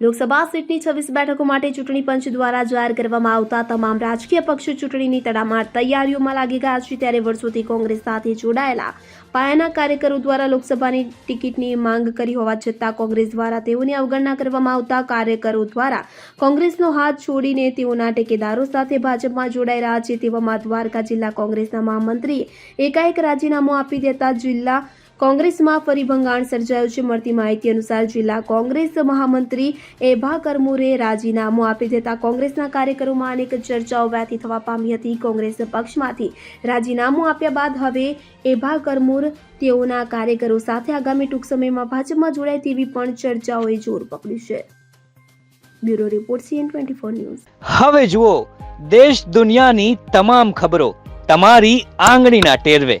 લોકસભા સીટની છવ્વીસ બેઠકો માટે ચૂંટણી પંચ દ્વારા જાહેર કરવામાં આવતા તમામ રાજકીય પક્ષો ચૂંટણીની તડામાર તૈયારીઓમાં લાગી ગયા છે ત્યારે વર્ષોથી કોંગ્રેસ સાથે જોડાયેલા પાયાના કાર્યકરો દ્વારા લોકસભાની ટિકિટની માંગ કરી હોવા છતાં કોંગ્રેસ દ્વારા તેઓની અવગણના કરવામાં આવતા કાર્યકરો દ્વારા કોંગ્રેસનો હાથ છોડીને તેઓના ટેકેદારો સાથે ભાજપમાં જોડાઈ રહ્યા છે તેવામાં દ્વારકા જિલ્લા કોંગ્રેસના મહામંત્રીએ એકાએક રાજીનામું આપી દેતા જિલ્લા કોંગ્રેસમાં ફરી ભંગાણ સર્જાયું છે. મળતી માહિતી અનુસાર જિલ્લા કોંગ્રેસ મહામંત્રી એભા કરમુરે રાજીનામું આપી દેતા કોંગ્રેસના કાર્યકરોમાં અનેક ચર્ચાઓ વ્યાતી થવા પામી હતી. કોંગ્રેસ પક્ષમાંથી રાજીનામું આપ્યા બાદ હવે એભા કરમુર તેઓના કાર્યકરો સાથે આગામી ટૂંક સમયમાં ભાજપમાં જોડાય તેવી પણ ચર્ચાઓએ જોર પકડ્યું છે. Bureau report CN twenty four news. હવે જુઓ, દેશ દુનિયાની તમામ ખબરો તમારી આંગળીના ટેરવે.